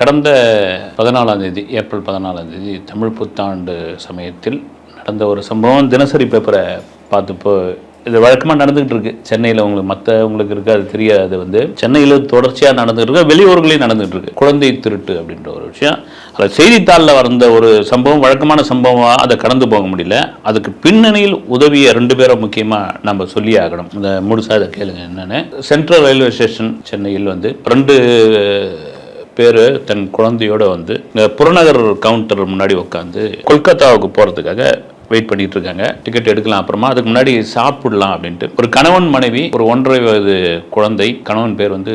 கடந்த பதினாலாம் தேதி ஏப்ரல் பதினாலாம் தேதி தமிழ் புத்தாண்டு சமயத்தில் நடந்த ஒரு சம்பவம். தினசரி பேப்பரை பார்த்துப்போ இது வழக்கமாக நடந்துகிட்டு இருக்கு சென்னையில் உங்களுக்கு மற்ற உங்களுக்கு இருக்கு அது தெரியாது வந்து. சென்னையில் தொடர்ச்சியாக நடந்துகிட்டு இருக்கு வெளியூர்களையும் நடந்துகிட்டு இருக்கு குழந்தை திருட்டு அப்படின்ற ஒரு விஷயம். அதில் செய்தித்தாளில் வந்த ஒரு சம்பவம் வழக்கமான சம்பவமாக அதை கடந்து போக முடியல. அதுக்கு பின்னணியில் உதவிய ரெண்டு பேரை முக்கியமாக நம்ம சொல்லி ஆகணும். இந்த முழுசாக இதை கேளுங்க என்னென்னு. சென்ட்ரல் ரயில்வே ஸ்டேஷன் சென்னையில் வந்து ரெண்டு பேர் தன் குழந்தையோட வந்து இந்த புறநகர் கவுண்டர் முன்னாடி உட்காந்து கொல்கத்தாவுக்கு போகிறதுக்காக வெயிட் பண்ணிட்டு இருக்காங்க. டிக்கெட் எடுக்கலாம் அப்புறமா அதுக்கு முன்னாடி சாப்பிடலாம் அப்படின்ட்டு. ஒரு கணவன் மனைவி ஒரு ஒன்றரை வயது குழந்தை கணவன் பேர் வந்து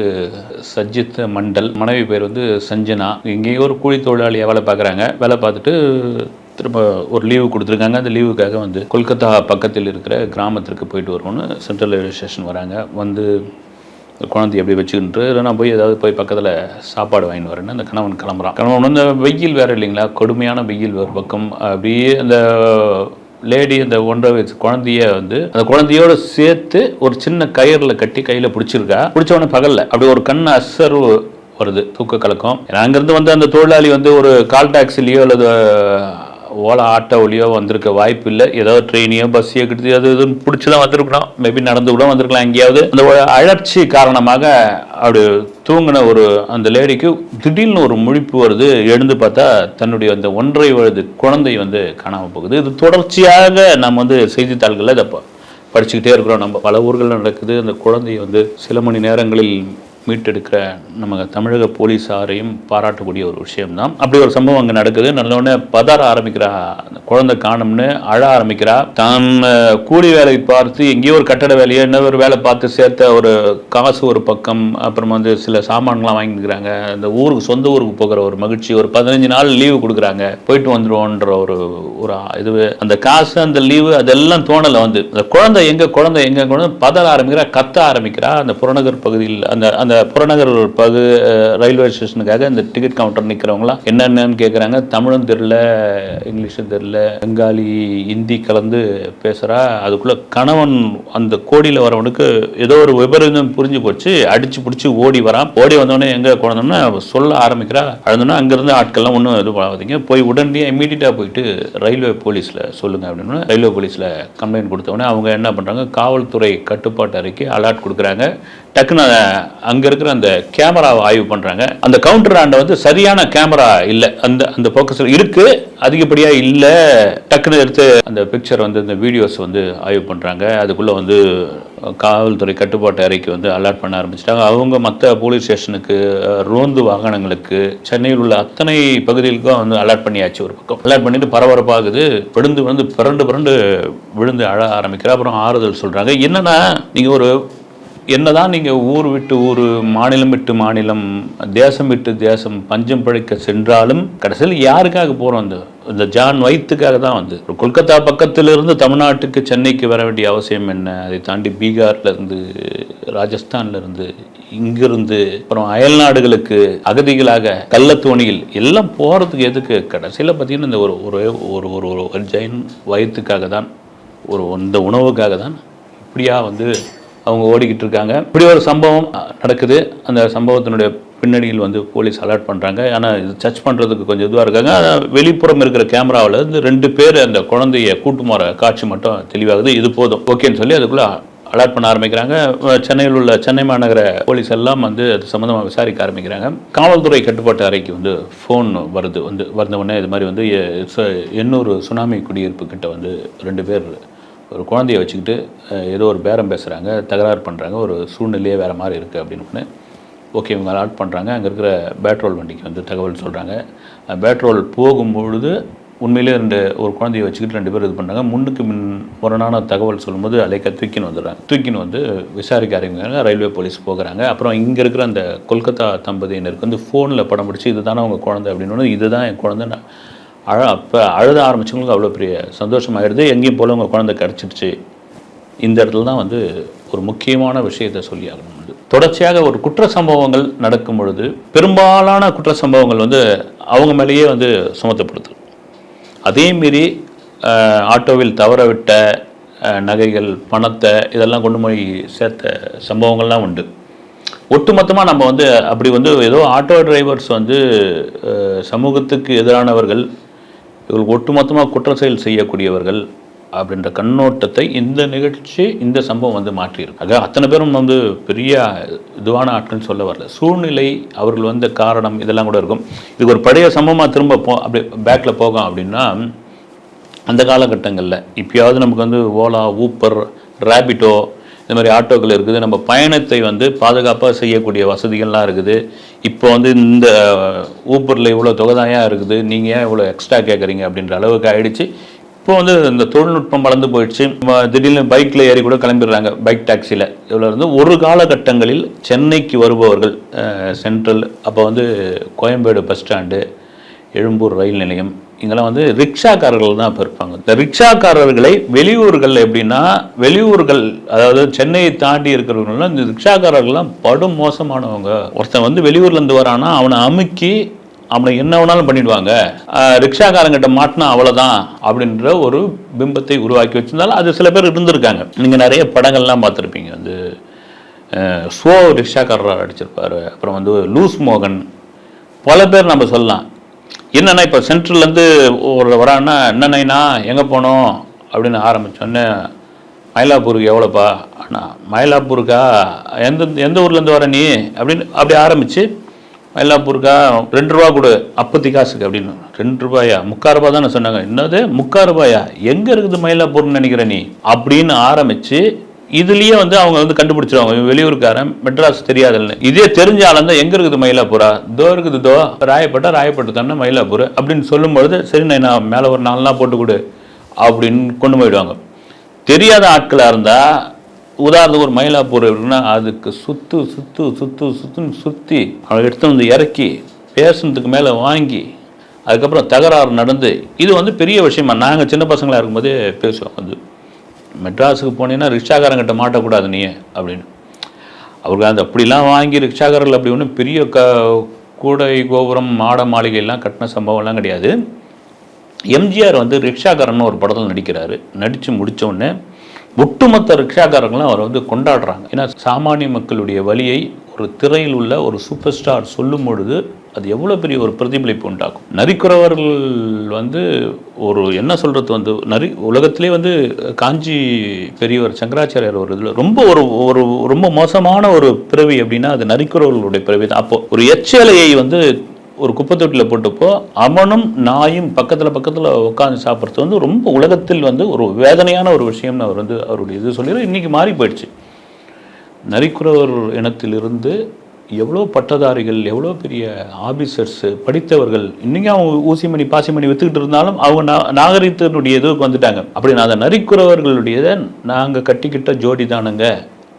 சஜித் மண்டல் மனைவி பேர் வந்து சஞ்சனா. இங்கேயோ ஒரு கூலி தொழிலாளியாக வேலை பார்க்குறாங்க. வேலை பார்த்துட்டு திரும்ப ஒரு லீவு கொடுத்துருக்காங்க. அந்த லீவுக்காக வந்து கொல்கத்தா பக்கத்தில் இருக்கிற கிராமத்திற்கு போயிட்டு வருவோன்னு சென்ட்ரல் ரயில்வே ஸ்டேஷன் வராங்க. வந்து குழந்தைய எப்படி வச்சுக்கிட்டு நான் போய் ஏதாவது போய் பக்கத்தில் சாப்பாடு வாங்கிட்டு வரேன்னு அந்த கணவன் கிளம்புறான். கணவன் வந்து வெயில் வேறு இல்லைங்களா? கொடுமையான வெயில் ஒரு பக்கம். அப்படியே அந்த லேடி அந்த ஒன்றரை வயசு குழந்தைய வந்து அந்த குழந்தையோட சேர்த்து ஒரு சின்ன கயிறில் கட்டி கையில் பிடிச்சிருக்கா? பிடிச்ச பகலில் பகல்ல அப்படி ஒரு கண் அசர்வு வருது தூக்க கலக்கம். ஏன்னா அங்கேருந்து வந்து அந்த தொழிலாளி வந்து ஒரு கால் டாக்ஸிலேயோ அல்லது ஓலா ஆட்டோவிலையோ வந்திருக்க வாய்ப்பு இல்லை ஏதோ ட்ரெயினையோ பஸ்ஸையோ கிட்ட அது இதுன்னு பிடிச்சி தான் வந்திருக்கணும். மேபி நடந்து கூட வந்திருக்கலாம் எங்கேயாவது. அந்த ஒரு அழற்சி காரணமாக அப்படி தூங்கின ஒரு அந்த லேடிக்கு திடீர்னு ஒரு முழிப்பு வருது. எழுந்து பார்த்தா தன்னுடைய அந்த ஒன்றரை வயது குழந்தை வந்து காணாமல் போகுது. இது தொடர்ச்சியாக நம்ம வந்து செய்தித்தாள்களில் இதை ப- படிச்சுக்கிட்டே இருக்கிறோம். நம்ம பல ஊர்களில் நடக்குது. அந்த குழந்தையை வந்து சில மணி நேரங்களில் மீட்டெடுக்கிற நம்ம தமிழக போலீஸாரையும் பாராட்டக்கூடிய ஒரு விஷயம்தான். அப்படி ஒரு சம்பவம் அங்கே நடக்குது. நல்லோடனே பதற ஆரம்பிக்கிறா. குழந்தை காணும்னு அழ ஆரம்பிக்கிறா. தான் கூலி வேலை பார்த்து எங்கேயோ ஒரு கட்டட வேலையோ ஒரு வேலை பார்த்து சேர்த்த ஒரு காசு ஒரு பக்கம் அப்புறம் வந்து சில சாமான்லாம் வாங்கிக்கிறாங்க அந்த ஊருக்கு சொந்த ஊருக்கு போகிற ஒரு மகிழ்ச்சி. ஒரு பதினஞ்சு நாள் லீவு கொடுக்குறாங்க. போயிட்டு வந்துடுவோன்ற ஒரு ஒரு இது. அந்த காசு அந்த லீவு அதெல்லாம் தோணலை வந்து. அந்த குழந்தை எங்கே குழந்தை எங்க குழந்தை பதற ஆரம்பிக்கிறா கத்த ஆரம்பிக்கிறா. அந்த புறநகர் பகுதியில் அந்த அந்த புறநகர் பகு ரயில்வே ஸ்டேஷனுக்காக இந்த டிக்கெட் கவுண்டர் நிற்கிறவங்களாம் என்னென்னு கேட்குறாங்க தமிழும் தெரில இங்கிலீஷும் தெரில பெங்காலி ஹிந்தி கலந்து பேசுகிறா அதுக்குள்ளே கணவன் அந்த கோடியில் வரவனுக்கு ஏதோ ஒரு விபரீதம் புரிஞ்சு போச்சு. அடிச்சு பிடிச்சி ஓடி வரான். ஓடி வந்தோடனே எங்கே குழந்தோம்னா சொல்ல ஆரம்பிக்கிறா. அழுந்தோன்னா அங்கேருந்து ஆட்கள்லாம் ஒன்றும் எதுவும் பண்ணாதீங்க. போய் உடனே இமீடியட்டாக போயிட்டு ரயில்வே போலீஸில் சொல்லுங்க அப்படின்னு ரயில்வே போலீஸில் கம்ப்ளைண்ட் கொடுத்தவொடனே அவங்க என்ன பண்ணுறாங்க காவல்துறை கட்டுப்பாட்டு அறிக்கை அலர்ட் கொடுக்குறாங்க. டக்குன்னு அங்கே இருக்கிற அந்த கேமராவை ஆய்வு பண்ணுறாங்க அந்த கவுண்டர் ஆண்டை வந்து சரியான கேமரா இல்லை. அந்த அந்த ஃபோக்கஸ் இருக்கு. அதிகப்படியாக இல்லை. டக்குன்னு எடுத்து அந்த பிக்சர் வந்து இந்த வீடியோஸ் வந்து ஆய்வு பண்ணுறாங்க அதுக்குள்ளே வந்து காவல்துறை கட்டுப்பாட்டு அறைக்கு வந்து அலர்ட் பண்ண ஆரம்பிச்சிட்டாங்க. அவங்க மற்ற போலீஸ் ஸ்டேஷனுக்கு ரோந்து வாகனங்களுக்கு சென்னையில் உள்ள அத்தனை பகுதிகளுக்கும் வந்து அலர்ட் பண்ணியாச்சு ஒரு பக்கம். அலர்ட் பண்ணிட்டு பரபரப்பாகுது. விழுந்து வந்து பிறண்டு பிறண்டு விழுந்து அழ ஆரம்பிக்கிறா அப்புறம் ஆறுதல் சொல்கிறாங்க என்னன்னா நீங்கள் ஒரு என்னதான் நீங்கள் ஊர் விட்டு ஊர் மாநிலம் விட்டு மாநிலம் தேசம் விட்டு தேசம் பஞ்சம் பிழைக்க சென்றாலும் கடைசியில் யாருக்காக போகிறோம் அந்த இந்த ஜான் வயிற்றுக்காக தான் வந்து. கொல்கத்தா பக்கத்திலிருந்து தமிழ்நாட்டுக்கு சென்னைக்கு வர வேண்டிய அவசியம் என்ன? அதை தாண்டி பீகார்லேருந்து ராஜஸ்தான்லேருந்து இங்கிருந்து அப்புறம் அயல் நாடுகளுக்கு அகதிகளாக கள்ளத்தோணியில் எல்லாம் போகிறதுக்கு எதுக்கு? கடைசியில் பார்த்தீங்கன்னா இந்த ஒரு ஒரு ஒரு ஒரு ஒரு ஜெயின் வயிற்றுக்காக தான் ஒரு இந்த உணவுக்காக தான் இப்படியா வந்து அவங்க ஓடிக்கிட்டு இருக்காங்க. இப்படி ஒரு சம்பவம் நடக்குது. அந்த சம்பவத்தினுடைய பின்னணியில் வந்து போலீஸ் அலர்ட் பண்ணுறாங்க ஆனால் இது சர்ச் பண்ணுறதுக்கு கொஞ்சம் இதுவாக இருக்காங்க. ஆனால் வெளிப்புறம் இருக்கிற கேமராவில் இருந்து ரெண்டு பேர் அந்த குழந்தைய கூட்டு போகிற காட்சி மட்டும் தெளிவாகுது. இது போதும். ஓகேன்னு சொல்லி அதுக்குள்ளே அலர்ட் பண்ண ஆரம்பிக்கிறாங்க. சென்னையில் உள்ள சென்னை மாநகர போலீஸ் எல்லாம் வந்து அது சம்மந்தமாக விசாரிக்க ஆரம்பிக்கிறாங்க. காவல்துறை கட்டுப்பாட்டு அறைக்கு வந்து ஃபோன் வருது. வந்து வந்த உடனே இது மாதிரி வந்து ச- எண்ணூறு சுனாமி குடியிருப்பு கிட்ட வந்து ரெண்டு பேர் ஒரு குழந்தைய வச்சுக்கிட்டு ஏதோ ஒரு பேரம் பேசுகிறாங்க தகராறு பண்ணுறாங்க ஒரு சூழ்நிலையே வேறு மாதிரி இருக்குது அப்படின்னு ஓகே இவங்க அலாட் பண்ணுறாங்க அங்கே இருக்கிற பேட்ரோல் வண்டிக்கு வந்து தகவல் சொல்கிறாங்க பேட்ரோல் போகும்பொழுது உண்மையிலே ரெண்டு ஒரு குழந்தைய வச்சுக்கிட்டு ரெண்டு பேர் இது பண்ணுறாங்க முன்னுக்கு முன் முரணான தகவல் சொல்லும்போது அலைக்க தூக்கின்னு வந்துடுறாங்க. தூக்கின்னு வந்து விசாரிக்க ஆரம்பிக்கிறாங்க. ரயில்வே போலீஸ் போகிறாங்க. அப்புறம் இங்கே இருக்கிற அந்த கொல்கத்தா தம்பதியினருக்கு வந்து ஃபோனில் படம் பிடிச்சி இதுதானே அவங்க குழந்தை? அப்படின்னு இதுதான் என் குழந்தை நான் அழ அப்போ அழுத ஆரம்பிச்சவங்களுக்கு அவ்வளோ பெரிய சந்தோஷமாகிடுது எங்கேயும் போல உங்கள் குழந்தை கிடச்சிடுச்சு இந்த இடத்துல தான் வந்து ஒரு முக்கியமான விஷயத்தை சொல்லி ஆகணும். வந்து தொடர்ச்சியாக ஒரு குற்ற சம்பவங்கள் நடக்கும் பொழுது பெரும்பாலான குற்ற சம்பவங்கள் வந்து அவங்க மேலேயே வந்து சுமத்தப்படுது. அதே மீறி ஆட்டோவில் தவற விட்ட நகைகள் பணத்தை இதெல்லாம் கொண்டு போய் சேர்த்த சம்பவங்கள்லாம் உண்டு. ஒட்டுமொத்தமாக நம்ம வந்து அப்படி வந்து ஏதோ ஆட்டோ டிரைவர்ஸ் வந்து சமூகத்துக்கு எதிரானவர்கள் இவர்கள் ஒட்டுமொத்தமாக குற்ற செயல் செய்யக்கூடியவர்கள் அப்படின்ற கண்ணோட்டத்தை இந்த நிகழ்ச்சி இந்த சம்பவம் வந்து மாற்றியிருக்கு. ஆக அத்தனை பேரும் வந்து பெரிய இதுவான ஆட்கள் சொல்ல வரல. சூழ்நிலை அவர்கள் வந்த காரணம் இதெல்லாம் கூட இருக்கும். இது ஒரு பழைய சம்பவமாக திரும்ப போ அப்படி பேக்கில் போகும் அப்படின்னா அந்த காலகட்டங்களில் இப்போயாவது நமக்கு வந்து ஓலா ஊப்பர் ரேபிட்டோ இந்த மாதிரி ஆட்டோக்கள் இருக்குது. நம்ம பயணத்தை வந்து பாதுகாப்பாக செய்யக்கூடிய வசதிகள்லாம் இருக்குது. இப்போ வந்து இந்த ஊப்பரில் இவ்வளோ தொகைதாயாக இருக்குது. நீங்கள் ஏன் இவ்வளோ எக்ஸ்ட்ரா கேட்குறீங்க அப்படின்ற அளவுக்கு ஆயிடுச்சு. இப்போ வந்து இந்த தொழில்நுட்பம் வளர்ந்து போயிடுச்சு. திடீர்னு பைக்கில் ஏறி கூட கிளம்பிடுறாங்க. பைக் டாக்ஸியில் இதில் இருந்து ஒரு காலகட்டங்களில் சென்னைக்கு வருபவர்கள் சென்ட்ரல் அப்போ வந்து Koyambedu bus stand Egmore rail நிலையம் இங்கெல்லாம் வந்து ரிக்ஷாக்காரர்கள் தான் இப்போ இருப்பாங்க. இந்த ரிக்ஷாக்காரர்களை வெளியூர்கள் எப்படின்னா வெளியூர்கள் அதாவது சென்னையை தாண்டி இருக்கிறவங்களாம் இந்த ரிக்ஷாக்காரர்கள்லாம் படும் மோசமானவங்க. ஒருத்தன் வந்து வெளியூர்லேருந்து வரானா அவனை அமுக்கி அவனை என்ன வேணாலும் பண்ணிடுவாங்க. ரிக்ஷாக்காரங்கிட்ட மாட்டினா அவ்வளோதான் அப்படின்ற ஒரு பிம்பத்தை உருவாக்கி வச்சிருந்தாலும் அது சில பேர் இருந்திருக்காங்க. நீங்கள் நிறைய படங்கள்லாம் பார்த்துருப்பீங்க. வந்து சோ ரிக்ஷாக்காரராக அடிச்சிருப்பாரு அப்புறம் வந்து லூஸ் மோகன். பல பேர் நம்ம சொல்லலாம். என்னென்னா இப்போ சென்ட்ரல்லேருந்து ஒரு வரான்னா என்னண்ணா எங்கே போனோம்? அப்படின்னு ஆரம்பித்தோன்னே மயிலாப்பூருக்கு எவ்வளோப்பா? அண்ணா மயிலாப்பூருக்கா? எந்த எந்த ஊர்லேருந்து வர நீ? அப்படின்னு அப்படி ஆரம்பித்து மயிலாப்பூருக்கா? ரெண்டு ரூபா கொடு அப்பத்தி காசுக்கு அப்படின்னு. ரெண்டு ரூபாயா? முக்கால் ரூபா தானே சொன்னாங்க. என்னது? முக்கால் ரூபாயா? எங்கே இருக்குது மயிலாப்பூர்னு நினைக்கிற நீ? அப்படின்னு ஆரம்பித்து இதுலேயே வந்து அவங்க வந்து கண்டுபிடிச்சிருவாங்க. இவன் வெளியூருக்காரன் மெட்ராஸ் தெரியாதுல்ல. இதே தெரிஞ்ச ஆளும் தான் எங்கே இருக்குது மயிலாப்பூரா? தோ இருக்குது தோ. ராயப்பட்டா ராயப்பட்டு தானே மயிலாப்பூர் அப்படின்னு சொல்லும்பொழுது சரி நான் மேலே ஒரு நாலு நாள் போட்டு கொடு அப்படின்னு கொண்டு போயிடுவாங்க. தெரியாத ஆட்களாக இருந்தால் உதாரணத்துக்கு ஒரு மயிலாப்பூர் இருக்குன்னா அதுக்கு சுத்து சுத்து சுத்து சுத்துன்னு சுற்றி அவளை எடுத்து வந்து இறக்கி பேசுனதுக்கு மேலே வாங்கி அதுக்கப்புறம் தகராறு நடந்து இது வந்து பெரிய விஷயமா நாங்கள் சின்ன பசங்களாக இருக்கும்போதே பேசுவோம் அது. மெட்ராஸுக்கு போனீங்கன்னா ரிக்ஷாக்காரங்கிட்ட மாட்டக்கூடாது நீ அப்படின்னு. அவருக்கு அந்த அப்படிலாம் வாங்கி ரிக்ஷாக்காரர்கள் அப்படி ஒன்றும் பெரிய க கூடை கோபுரம் மாட மாளிகையெல்லாம் கட்டின சம்பவம்லாம் கிடையாது. எம்ஜிஆர் வந்து ரிக்ஷாக்காரன் ஒரு படத்தில் நடிக்கிறாரு. நடித்து முடிச்ச ஒட்டுமொத்த ரிக்ஷாக்காரங்களும் அவர் வந்து கொண்டாடுறாங்க. ஏன்னா சாமானிய மக்களுடைய வழியை ஒரு திரையில் உள்ள ஒரு சூப்பர் ஸ்டார் சொல்லும் பொழுது அது எவ்வளோ பெரிய ஒரு பிரதிபலிப்பு உண்டாக்கும்? நரிக்குறவர்கள் வந்து ஒரு என்ன சொல்கிறது வந்து நரி உலகத்திலே வந்து காஞ்சி பெரியவர் சங்கராச்சாரியார் ஒரு இதில் ரொம்ப ஒரு ஒரு ரொம்ப மோசமான ஒரு பிறவி அப்படின்னா அது நரிக்குறவர்களுடைய பிறவி தான். அப்போது ஒரு எச்சலையை வந்து ஒரு குப்பைத்தொட்டியில் போட்டப்போ அவனும் நாயும் பக்கத்தில் பக்கத்தில் உட்காந்து சாப்பிட்றது வந்து ரொம்ப உலகத்தில் வந்து ஒரு வேதனையான ஒரு விஷயம்னு அவர் வந்து அவருடைய இது சொல்லிடுறார். இன்றைக்கி மாறி போயிடுச்சு. நரிக்குறவர் இனத்திலிருந்து எவ்வளோ பட்டதாரிகள் எவ்வளோ பெரிய ஆபீசர்ஸு படித்தவர்கள் இன்றைக்கும் அவங்க ஊசி மணி பாசிமணி வித்துக்கிட்டு இருந்தாலும் அவங்க நா நாகரிகத்தினுடைய இதுக்கு வந்துட்டாங்க. அப்படி நான் அந்த நரிக்குறவர்களுடையதை நாங்கள் கட்டிக்கிட்ட ஜோடி தானுங்க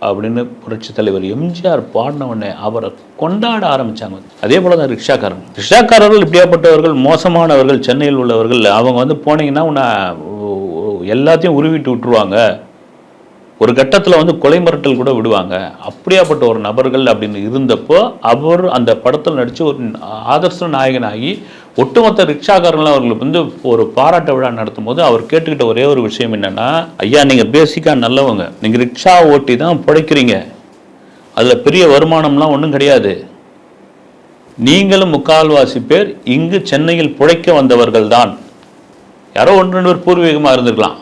அப்படின்னு புரட்சி தலைவர் எம்ஜிஆர் பாடினவுடனே அவரை கொண்டாட ஆரம்பித்தாங்க அதே போல தான் ரிக்ஷாக்காரன் ரிக்ஷாக்காரர்கள் இப்படியாப்பட்டவர்கள் மோசமானவர்கள் சென்னையில் உள்ளவர்கள் அவங்க வந்து போனீங்கன்னா உன்னை எல்லாத்தையும் உருவிட்டு விட்டுருவாங்க. ஒரு கட்டத்தில் வந்து கொலை மிரட்டல் கூட விடுவாங்க. அப்படியாப்பட்ட ஒரு நபர்கள் அப்படின்னு இருந்தப்போ அவர் அந்த படத்தில் நடித்து ஒரு ஆதர்ச நாயகனாகி ஒட்டுமொத்த ரிக்ஷாக்காரங்களும் அவர்களுக்கு வந்து ஒரு பாராட்ட விழா நடத்தும் போது அவர் கேட்டுக்கிட்ட ஒரே ஒரு விஷயம் என்னென்னா ஐயா நீங்கள் பேசிக்காக நல்லவங்க. நீங்கள் ரிக்ஷா ஓட்டி தான் பிழைக்கிறீங்க அதில் பெரிய வருமானம்லாம் ஒன்றும் கிடையாது. நீங்களும் முக்கால்வாசி பேர் இங்கு சென்னையில் பிழைக்க வந்தவர்கள் தான் யாரோ ஒன்று ரெண்டு பேர் பூர்வீகமாக இருந்திருக்கலாம்.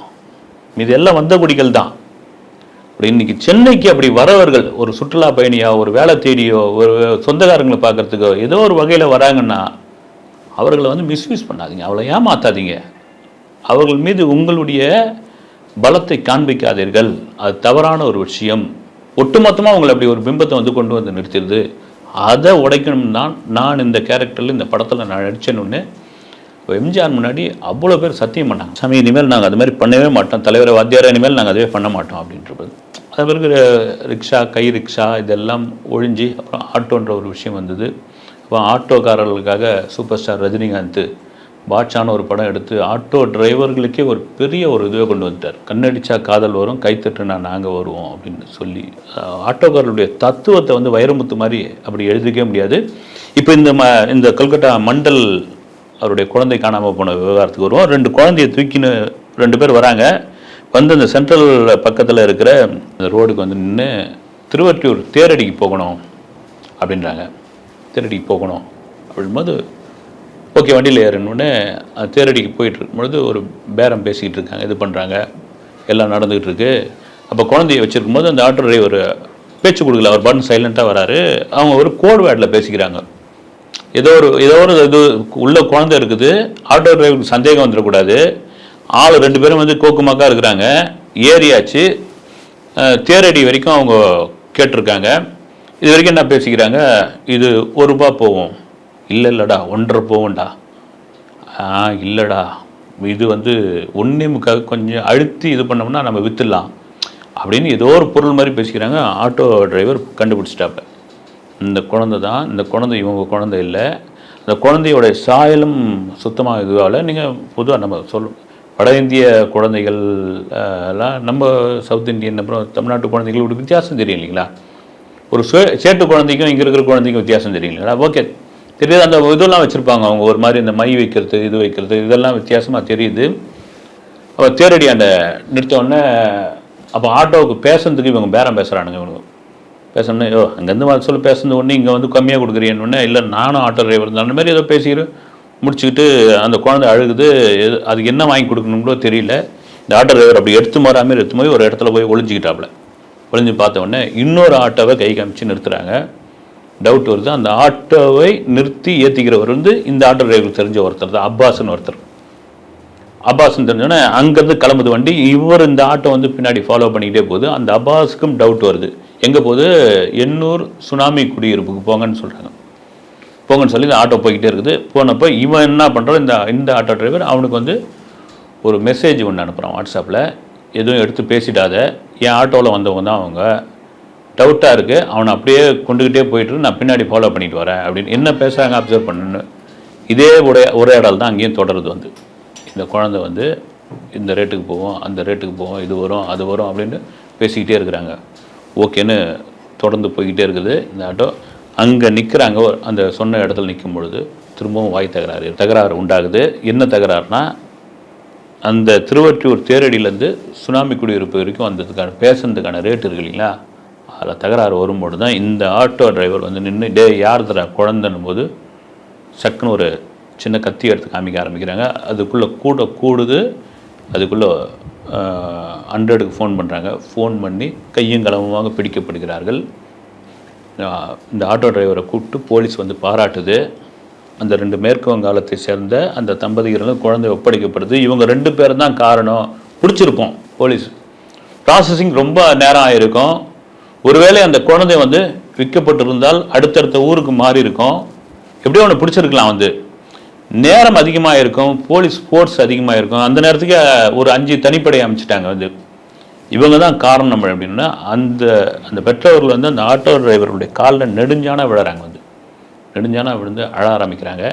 இது எல்லாம் வந்த குடிகள் தான். அப்படி இன்னைக்கு சென்னைக்கு அப்படி வரவர்கள் ஒரு சுற்றுலா பயணியோ ஒரு வேலை தேடியோ ஒரு சொந்தக்காரங்களை பார்க்கறதுக்கோ ஏதோ ஒரு வகையில் வராங்கன்னா அவர்களை வந்து மிஸ்யூஸ் பண்ணாதீங்க. அவளை ஏமாத்தாதீங்க. அவர்கள் மீது உங்களுடைய பலத்தை காண்பிக்காதீர்கள். அது தவறான ஒரு விஷயம். ஒட்டுமொத்தமாக உங்களை அப்படி ஒரு பிம்பத்தை வந்து கொண்டு வந்து நிறுத்திடுது. அதை உடைக்கணும் தான் நான் இந்த கேரக்டரில் இந்த படத்தில் நான் நடிச்சேன்னு எம்ஜிஆர் முன்னாடி அவ்வளோ பேர் சத்தியம் பண்ணாங்க. சாமி இனிமேல் நாங்கள் அது மாதிரி பண்ணவே மாட்டோம். தலைவரை வாத்தியார் இனிமேல் நாங்கள் அதுவே பண்ண மாட்டோம் அப்படின்றது. அது பிறகு ரிக்ஷா கை ரிக்ஷா இதெல்லாம் ஒழிஞ்சு அப்புறம் ஆட்டோன்ற ஒரு விஷயம் வந்தது. அப்போ ஆட்டோக்காரர்களுக்காக சூப்பர் ஸ்டார் ரஜினிகாந்த் பாட்சான ஒரு படம் எடுத்து ஆட்டோ டிரைவர்களுக்கே ஒரு பெரிய ஒரு இதுவை கொண்டு வந்துட்டார். கண்ணடிச்சா காதல் வரும் கைத்தட்டுனா நாங்கள் வருவோம் அப்படின்னு சொல்லி. ஆட்டோக்காரர்களுடைய தத்துவத்தை வந்து வைரமுத்து மாதிரி அப்படி எழுதிக்கவே முடியாது. இப்போ இந்த ம இந்த கொல்கட்டா மண்டல் அவருடைய குழந்தை காணாமல் போன விவகாரத்துக்கு வருவோம். ரெண்டு குழந்தையை தூக்கின்னு ரெண்டு பேர் வராங்க. வந்து அந்த சென்ட்ரல் பக்கத்தில் இருக்கிற அந்த ரோடுக்கு வந்து நின்று திருவற்றியூர் தேரடிக்கு போகணும் அப்படின்றாங்க. தேரடிக்கு போகணும் அப்படின்போது ஓகே வண்டியில் ஏறணுன்னே தேரடிக்கு போயிட்டு இருக்கும்பொழுது ஒரு பேரம் பேசிக்கிட்டு இருக்காங்க. இது பண்ணுறாங்க எல்லாம் நடந்துக்கிட்டு இருக்கு. அப்போ குழந்தைய வச்சிருக்கும்போது அந்த ஆட்டோ டிரைவர் பேச்சு கொடுக்கல. அவர் பட்டன் சைலண்ட்டாக வராரு. அவங்க ஒரு கோட் வேர்டில் பேசிக்கிறாங்க. ஏதோ ஒரு ஏதோ ஒரு இது உள்ள குழந்தை இருக்குது. ஆட்டோ டிரைவருக்கு சந்தேகம் வந்துடக்கூடாது. ஆள் ரெண்டு பேரும் வந்து கோக்குமாக்கா இருக்கிறாங்க. ஏரியாச்சு தேரடி வரைக்கும் அவங்க கேட்டிருக்காங்க. இது வரைக்கும் என்ன பேசிக்கிறாங்க? இது ஒரு ரூபா போகும் இல்லை இல்லைடா ஒன்றரை போகும்டா ஆ இல்லைடா. இது வந்து ஒன்றே முக்கால் கொஞ்சம் அழுத்தி இது பண்ணோம்னா நம்ம விற்றுடலாம் அப்படின்னு ஏதோ ஒரு பொருள் மாதிரி பேசிக்கிறாங்க. ஆட்டோ டிரைவர் கண்டுபிடிச்சிட்டாப்ப இந்த குழந்தை தான். இந்த குழந்தை இவங்க குழந்தை இல்லை. அந்த குழந்தையோட சாயலும் சுத்தமாக இதுவாகல. நீங்கள் பொதுவாக நம்ம சொல்லணும் வட இந்திய குழந்தைகள் எல்லாம் நம்ம சவுத் இந்தியன் அப்புறம் தமிழ்நாட்டு குழந்தைகளோட வித்தியாசம் தெரியும் இல்லைங்களா? ஒரு சே- சேட்டு குழந்தைக்கும் இங்கே இருக்கிற குழந்தைக்கும் வித்தியாசம் தெரியும் இல்லைங்களா? ஓகே. தெரியாது அந்த இதெல்லாம் வச்சுருப்பாங்க அவங்க. ஒரு மாதிரி இந்த மை வைக்கிறது இது வைக்கிறது இதெல்லாம் வித்தியாசமாக தெரியுது. அப்போ தேரடி அந்த நிறுத்தோடனே அப்போ ஆட்டோவுக்கு பேசுறதுக்கு இவங்க பேரம் பேசுகிறானுங்க இவங்க. பேசணும்னா ஓ அங்கேருந்து சொல்ல சொல்லி பேசுனது ஒன்று இங்கே வந்து கம்மியாக கொடுக்குறீன்னு இல்லை நானும் ஆட்டோ டிரைவர் தான். அந்த மாதிரி ஏதோ பேசிக்கிறேன் முடிச்சுக்கிட்டு அந்த குழந்தை அழுகுது எது- அதுக்கு என்ன வாங்கி கொடுக்கணுங்களோ தெரியல. இந்த ஆட்டோ டிரைவர் அப்படி எடுத்து மாறாமல் எடுத்து போய் ஒரு இடத்துல போய் ஒளிஞ்சிக்கிட்டாப்புல. ஒளிஞ்சு பார்த்த உடனே இன்னொரு ஆட்டோவை கை காமிச்சு நிறுத்துகிறாங்க டவுட் வருது. அந்த ஆட்டோவை நிறுத்தி ஏற்றிக்கிறவர் வந்து இந்த ஆட்டோ டிரைவருக்கு தெரிஞ்ச ஒருத்தர் தான் அப்பாஸ்னு ஒருத்தர். அப்பாஸ்ன்னு தெரிஞ்சோடனே அங்கேருந்து கிளம்புது வண்டி. இவர் இந்த ஆட்டோ வந்து பின்னாடி ஃபாலோ பண்ணிக்கிட்டே போகுது. அந்த அப்பாஸுக்கும் டவுட் வருது. எங்கே போகுது? எண்ணூர் சுனாமி குடியிருப்புக்கு போங்கன்னு சொல்கிறாங்க போங்கன்னு சொல்லி இந்த ஆட்டோ போய்கிட்டே இருக்குது. போனப்போ இவன் என்ன பண்ணுறான் இந்த இந்த ஆட்டோ டிரைவர் அவனுக்கு வந்து ஒரு மெசேஜ் ஒன்று அனுப்புகிறான் வாட்ஸ்அப்பில் எதுவும் எடுத்து பேசிடாத. என் ஆட்டோவில் வந்தவங்க தான் அவங்க. டவுட்டாக இருக்குது அவனை அப்படியே கொண்டுக்கிட்டே போயிட்டு நான் பின்னாடி ஃபாலோ பண்ணிட்டு வரேன் அப்படின்னு. என்ன பேசுகிறாங்க அப்சர்வ் பண்ணுன்னு. இதே உடைய உரையாடல் தான் அங்கேயும் தொடருது வந்து. இந்த குழந்தை வந்து இந்த ரேட்டுக்கு போவோம் அந்த ரேட்டுக்கு போவோம் இது வரும் அது வரும் அப்படின்னு பேசிக்கிட்டே இருக்கிறாங்க. ஓகேன்னு தொடர்ந்து போய்கிட்டே இருக்குது இந்த ஆட்டோ. அங்கே நிற்கிறாங்க அந்த சொன்ன இடத்துல நிற்கும் பொழுது திரும்பவும் வாய் தகராறு தகராறு உண்டாகுது. என்ன தகராறுனா அந்த திருவற்றியூர் தேரடியிலேருந்து சுனாமி குடியிருப்பு வரைக்கும் வந்ததுக்கான பேசுனதுக்கான ரேட் இருக்கு இல்லைங்களா? அதில் தகராறு வரும்போது தான் இந்த ஆட்டோ டிரைவர் வந்து நின்று டே யார் தர குழந்தைன்னும் போது சக்குன்னு ஒரு சின்ன கத்தி எடுத்து காமிக்க ஆரம்பிக்கிறாங்க. அதுக்குள்ளே கூட கூடுது. அதுக்குள்ளே ஹண்ட்ரடுக்கு ஃபோன் பண்ணுறாங்க ஃபோன் பண்ணி கையும் களவுமாக பிடிக்கப்படுகிறார்கள். இந்த ஆட்டோ டிரைவரை கூப்பிட்டு போலீஸ் வந்து பாராட்டுது. அந்த ரெண்டு மேற்கு வங்காளத்தை சேர்ந்த அந்த தம்பதிகளும் குழந்தை ஒப்படைக்கப்படுது. இவங்க ரெண்டு பேரும் தான் காரணம். பிடிச்சிருப்போம் போலீஸ். ப்ராசஸிங் ரொம்ப நேரம் ஆகிருக்கும் ஒருவேளை அந்த குழந்தை வந்து விற்கப்பட்டிருந்தால் அடுத்தடுத்த ஊருக்கு மாறி இருக்கும். எப்படியோ ஒன்று பிடிச்சிருக்கலாம் வந்து. நேரம் அதிகமாக இருக்கும் போலீஸ் ஃபோர்ஸ் அதிகமாக இருக்கும் அந்த நேரத்துக்கு ஒரு அஞ்சு தனிப்படை அமைச்சிட்டாங்க வந்து. இவங்க தான் காரணம் அப்படின்னா அந்த அந்த பெற்றோர்கள் வந்து அந்த ஆட்டோ டிரைவருடைய காலில் நெடுஞ்சானா விழறாங்க வந்து. நெடுஞ்சானா விழுந்து அழ ஆரம்பிக்கிறாங்க.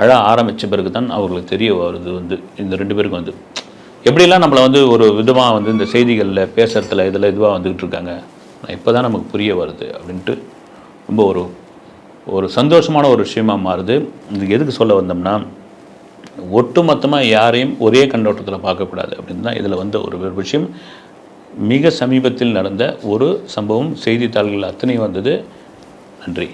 அழ ஆரம்பித்த பிறகு தான் அவர்களுக்கு தெரிய வருது வந்து இந்த ரெண்டு பேருக்கும் வந்து. எப்படிலாம் நம்மளை வந்து ஒரு விதமாக வந்து இந்த செய்திகளில் பேசுகிறதுல இதில் இதுவாக வந்துக்கிட்டு இருக்காங்க இப்போ தான் நமக்கு புரிய வருது அப்படின்ட்டு ரொம்ப ஒரு ஒரு சந்தோஷமான ஒரு விஷயமா மாறுது. இதுக்கு எதுக்கு சொல்ல வந்தோம்னா ஒட்டுமொத்தமாக யாரையும் ஒரே கண்ணோட்டத்தில் பார்க்கக்கூடாது அப்படின்னு தான் இதில் வந்த ஒரு ஒரு விஷயம். மிக சமீபத்தில் நடந்த ஒரு சம்பவம் செய்தித்தாள்கள் அத்தனை வந்தது. நன்றி.